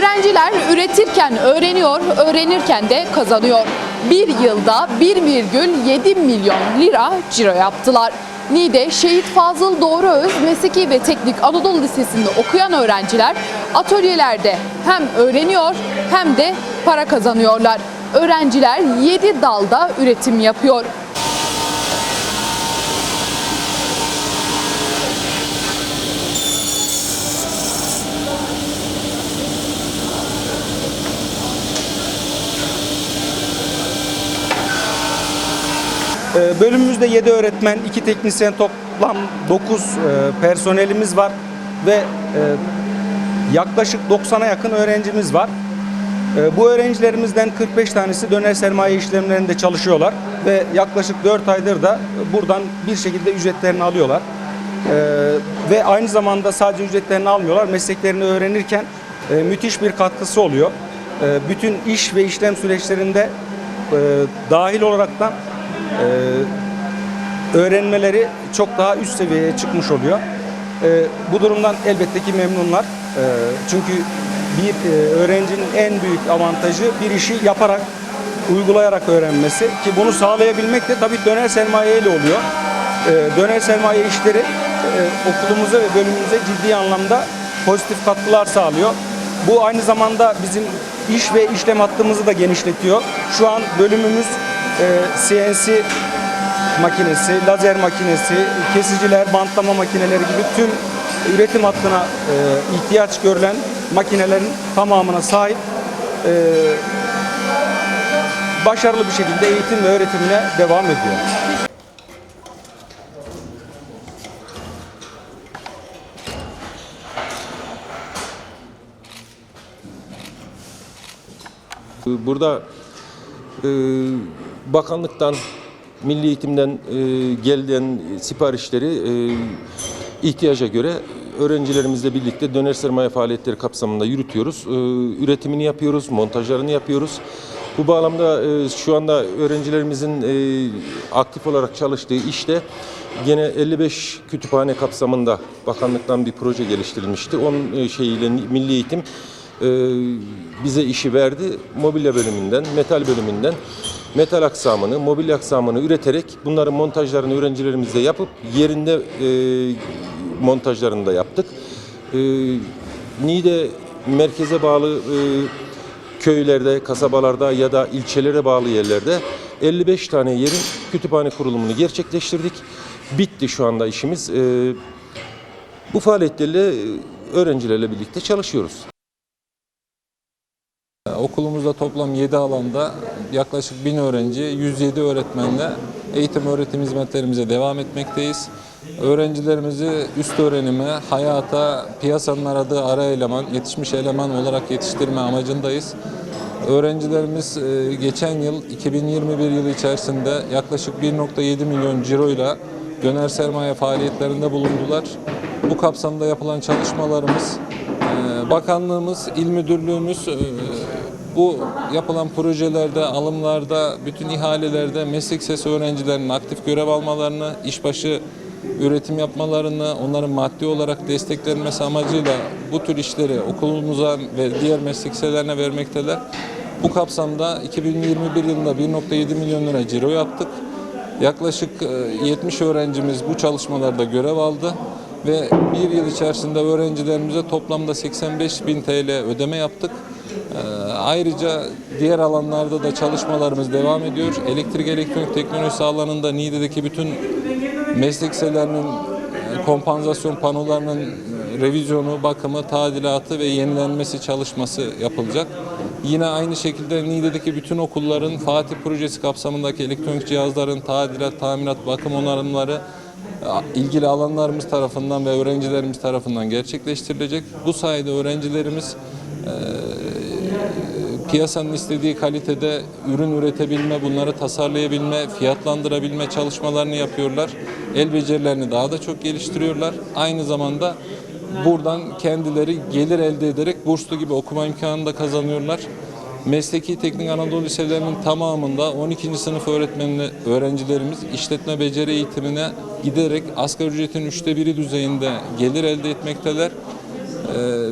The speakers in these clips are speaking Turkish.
Öğrenciler üretirken öğreniyor, öğrenirken de kazanıyor. Bir yılda 1,7 milyon lira ciro yaptılar. Niğde Şehit Fazıl Doğruöz Mesleki ve Teknik Anadolu Lisesi'nde okuyan öğrenciler atölyelerde hem öğreniyor hem de para kazanıyorlar. Öğrenciler 7 dalda üretim yapıyor. Ee, Bölümümüzde 7 öğretmen, 2 teknisyen toplam 9 personelimiz var ve e, yaklaşık 90'a yakın öğrencimiz var. E, Bu öğrencilerimizden 45 tanesi döner sermaye işlemlerinde çalışıyorlar ve yaklaşık 4 aydır da buradan bir şekilde ücretlerini alıyorlar. E, Ve aynı zamanda sadece ücretlerini almıyorlar, mesleklerini öğrenirken e, müthiş bir katkısı oluyor. E, Bütün iş ve işlem süreçlerinde e, dahil olaraktan e, öğrenmeleri çok daha üst seviyeye çıkmış oluyor. E, bu durumdan elbette ki memnunlar. E, çünkü bir e, öğrencinin en büyük avantajı bir işi yaparak, uygulayarak öğrenmesi ki bunu sağlayabilmek de tabii döner sermaye ile oluyor. Döner sermaye işleri e, okulumuza ve bölümümüze ciddi anlamda pozitif katkılar sağlıyor. Bu aynı zamanda bizim iş ve işlem hattımızı da genişletiyor. Şu an bölümümüz CNC makinesi, lazer makinesi, kesiciler, bantlama makineleri gibi tüm üretim hattına e, ihtiyaç görülen makinelerin tamamına sahip e, başarılı bir şekilde eğitim ve öğretimine devam ediyor. Burada e, bakanlıktan, milli eğitimden e, gelen siparişleri e, ihtiyaca göre öğrencilerimizle birlikte döner sermaye faaliyetleri kapsamında yürütüyoruz. E, üretimini yapıyoruz, montajlarını yapıyoruz. Bu bağlamda e, şu anda öğrencilerimizin e, aktif olarak çalıştığı işte gene 55 kütüphane kapsamında bakanlıktan bir proje geliştirilmişti. Onun e, şeyiyle milli eğitim e, bize işi verdi. Mobilya bölümünden, metal bölümünden metal aksamını, mobilya aksamını üreterek bunların montajlarını öğrencilerimizle yapıp yerinde e, montajlarını da yaptık. E, Niğde merkeze bağlı e, köylerde, kasabalarda ya da ilçelere bağlı yerlerde 55 tane yerin kütüphane kurulumunu gerçekleştirdik. Bitti şu anda işimiz. E, bu faaliyetlerle e, öğrencilerle birlikte çalışıyoruz. Okulumuzda toplam 7 alanda yaklaşık 1000 öğrenci, 107 öğretmenle eğitim öğretim hizmetlerimize devam etmekteyiz. Öğrencilerimizi üst öğrenime, hayata, piyasanın aradığı ara eleman, yetişmiş eleman olarak yetiştirme amacındayız. Öğrencilerimiz e, geçen yıl 2021 yılı içerisinde yaklaşık 1.7 milyon ciroyla döner sermaye faaliyetlerinde bulundular. Bu kapsamda yapılan çalışmalarımız ee, Bakanlığımız, İl Müdürlüğümüz e, bu yapılan projelerde, alımlarda, bütün ihalelerde meslek sesi öğrencilerinin aktif görev almalarını, işbaşı üretim yapmalarını, onların maddi olarak desteklenmesi amacıyla bu tür işleri okulumuza ve diğer meslek liselerine vermekteler. Bu kapsamda 2021 yılında 1.7 milyon lira ciro yaptık. Yaklaşık e, 70 öğrencimiz bu çalışmalarda görev aldı ve bir yıl içerisinde öğrencilerimize toplamda 85 bin TL ödeme yaptık. Ee, Ayrıca diğer alanlarda da çalışmalarımız devam ediyor. Elektrik elektronik teknolojisi alanında Niğde'deki bütün meslek liselerinin e, kompansasyon panolarının e, revizyonu, bakımı, tadilatı ve yenilenmesi çalışması yapılacak. Yine aynı şekilde Niğde'deki bütün okulların Fatih projesi kapsamındaki elektronik cihazların tadilat, tamirat, bakım onarımları ilgili alanlarımız tarafından ve öğrencilerimiz tarafından gerçekleştirilecek. Bu sayede öğrencilerimiz e, piyasanın istediği kalitede ürün üretebilme, bunları tasarlayabilme, fiyatlandırabilme çalışmalarını yapıyorlar. El becerilerini daha da çok geliştiriyorlar. Aynı zamanda buradan kendileri gelir elde ederek burslu gibi okuma imkanı da kazanıyorlar. Mesleki Teknik Anadolu Liselerinin tamamında 12. sınıf öğretmenli öğrencilerimiz işletme beceri eğitimine giderek asgari ücretin üçte biri düzeyinde gelir elde etmekteler.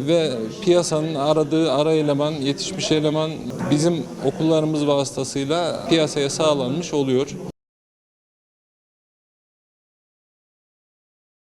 Ve piyasanın aradığı ara eleman, yetişmiş eleman bizim okullarımız vasıtasıyla piyasaya sağlanmış oluyor.